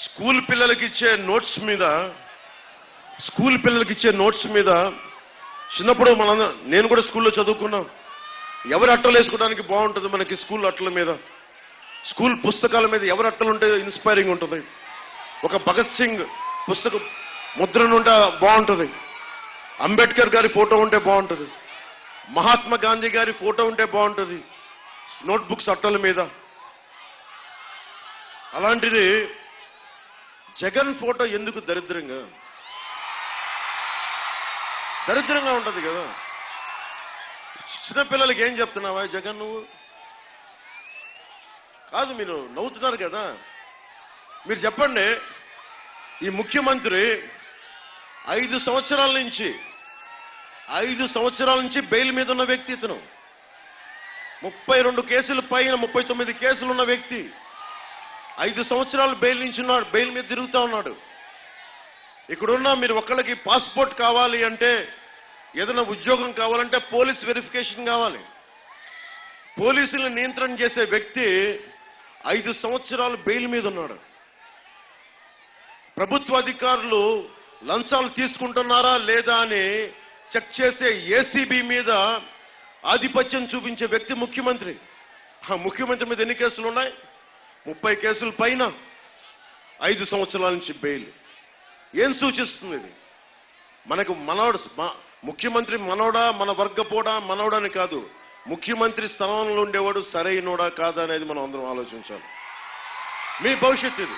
School పిల్లలకి ఇచ్చే notes మీద స్కూల్ పిల్లలకి ఇచ్చే నోట్స్ మీద చిన్నప్పుడు మన నేను కూడా స్కూల్లో చదువుకున్నా. ఎవరి అట్టలు వేసుకోవడానికి బాగుంటుంది మనకి స్కూల్ అట్టల మీద? స్కూల్ పుస్తకాల మీద ఎవరి అట్టలు ఉంటే ఇన్స్పైరింగ్ ఉంటుంది. ఒక భగత్ సింగ్ పుస్తకం ముద్రను ఉంటే బాగుంటుంది. అంబేద్కర్ గారి ఫోటో ఉంటే బాగుంటుంది. మహాత్మా గాంధీ గారి ఫోటో ఉంటే బాగుంటుంది. నోట్బుక్స్ అట్టల మీద. అలాంటిది జగన్ ఫోటో ఎందుకు దరిద్రంగా? దరిద్రంగా ఉంటది కదా. చిన్నపిల్లలకి ఏం చెప్తున్నావా జగన్ నువ్వు? కాదు మీరు నవ్వుతున్నారు కదా. మీరు చెప్పండి ఈ ముఖ్యమంత్రి ఐదు సంవత్సరాల నుంచి ఐదు సంవత్సరాల నుంచి బెయిల్ మీద ఉన్న వ్యక్తి ఇతను. ముప్పై రెండు కేసుల పైన ముప్పై తొమ్మిది కేసులు ఉన్న వ్యక్తి. ఐదు సంవత్సరాలు బెయిల్ నుంచి ఉన్నాడు బెయిల్ మీద తిరుగుతా ఉన్నాడు. ఇక్కడున్న మీరు ఒకళ్ళకి పాస్పోర్ట్ కావాలి అంటే ఏదైనా ఉద్యోగం కావాలంటే పోలీస్ వెరిఫికేషన్ కావాలి. పోలీసులను నియంత్రణ చేసే వ్యక్తి ఐదు సంవత్సరాలు బెయిల్ మీద ఉన్నాడు. ప్రభుత్వ అధికారులు లంచాలు తీసుకుంటున్నారా లేదా అని చెక్ చేసే ఏసీబీ మీద ఆధిపత్యం చూపించే వ్యక్తి ముఖ్యమంత్రి. ఆ ముఖ్యమంత్రి మీద ఎన్ని కేసులు ఉన్నాయి? ముప్పై కేసుల పైన ఐదు సంవత్సరాల నుంచి బెయిల్. ఏం సూచిస్తుంది ఇది? మనకు మనోడు మ- ముఖ్యమంత్రి మనోడా మన వర్గపోడా మనోడని కాదు. ముఖ్యమంత్రి స్థానంలో ఉండేవాడు సరైనోడా కాదా అనేది మనం అందరం ఆలోచించాలి. మీ భవిష్యత్తు ఇది.